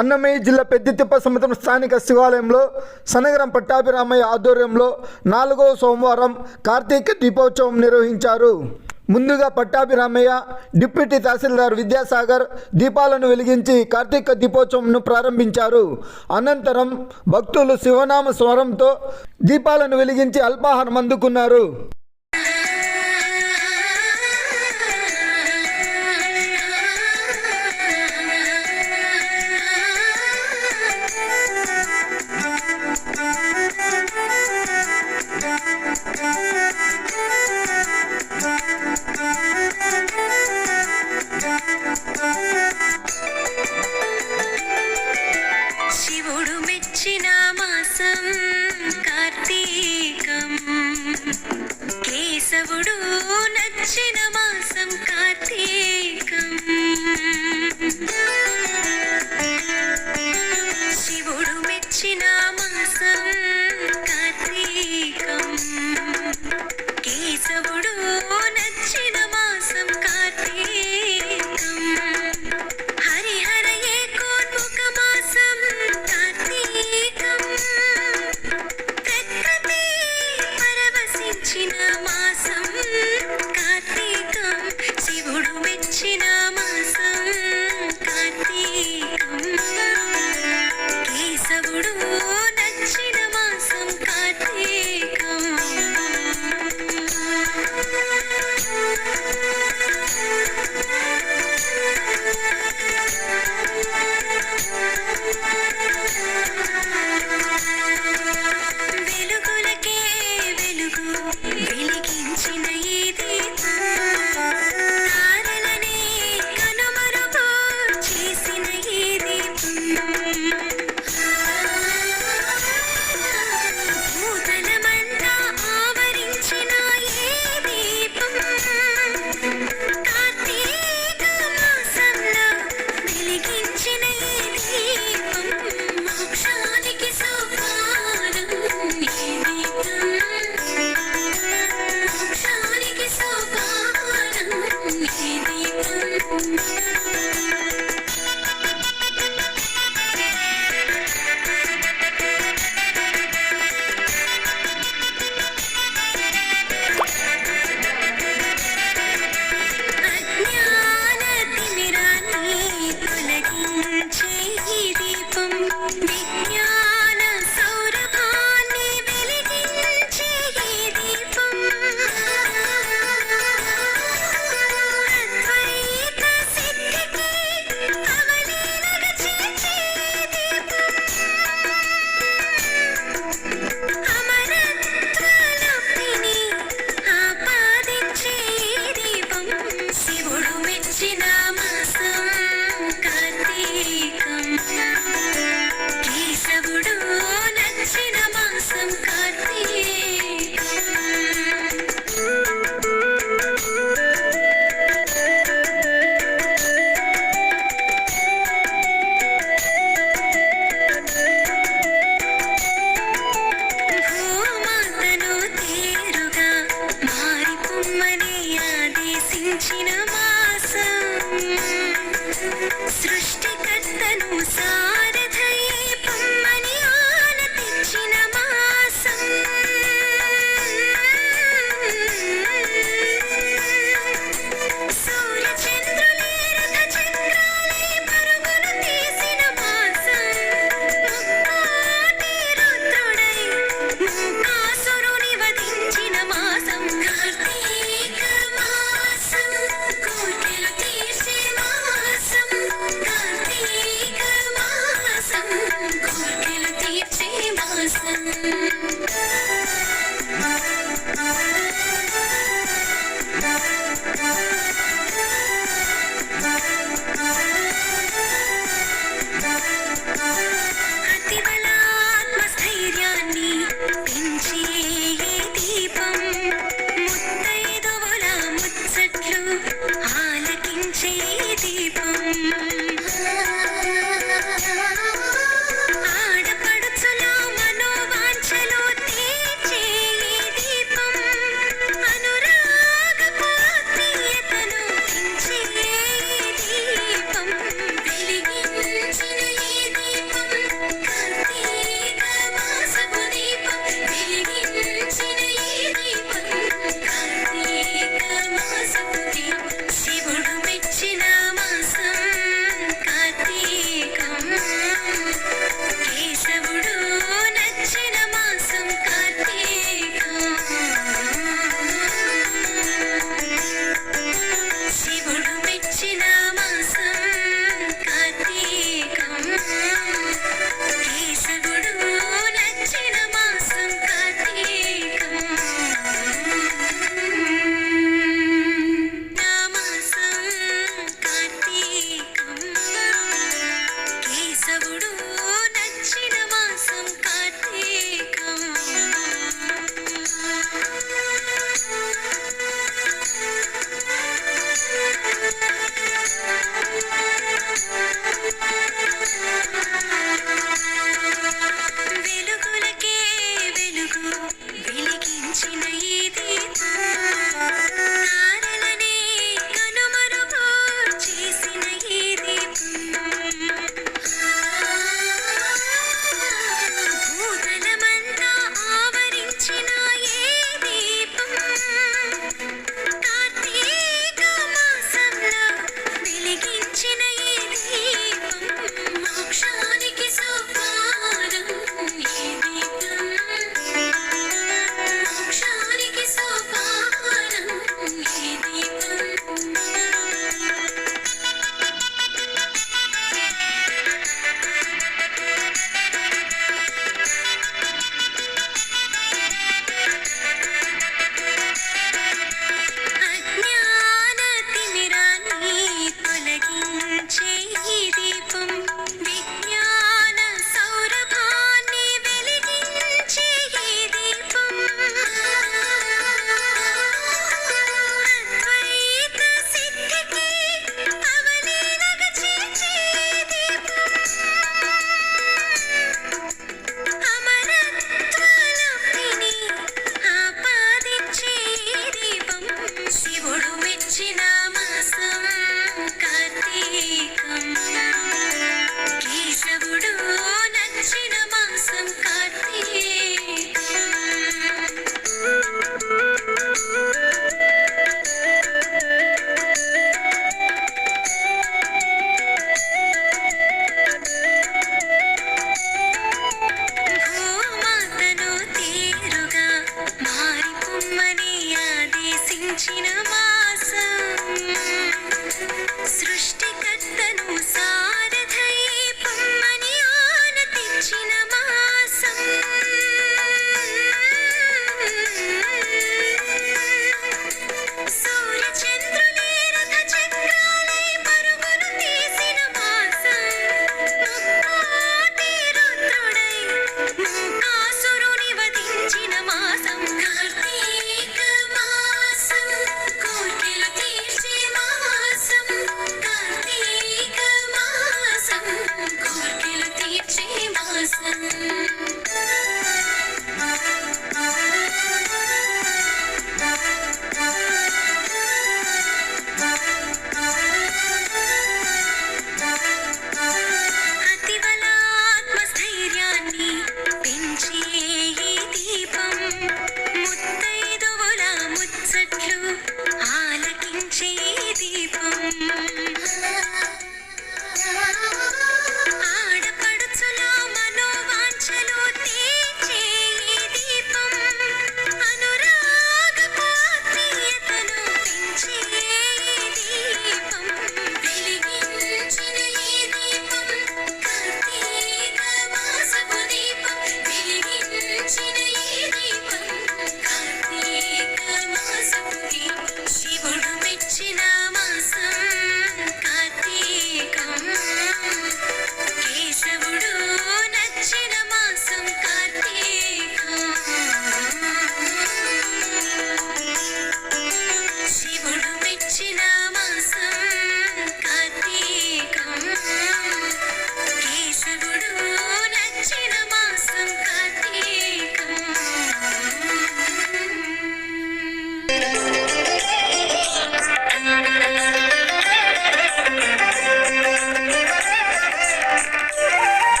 అన్నమయ్య జిల్లా పెద్దతిప్ప సముద్రం స్థానిక శివాలయంలో శనగరం పట్టాభిరామయ్య ఆధ్వర్యంలో నాలుగవ సోమవారం కార్తీక దీపోత్సవం నిర్వహించారు. ముందుగా పట్టాభిరామయ్య డిప్యూటీ తహసీల్దార్ విద్యాసాగర్ దీపాలను వెలిగించి కార్తీక దీపోత్సవంను ప్రారంభించారు. అనంతరం భక్తులు శివనామ స్వరంతో దీపాలను వెలిగించి అల్పాహారం అందుకున్నారు.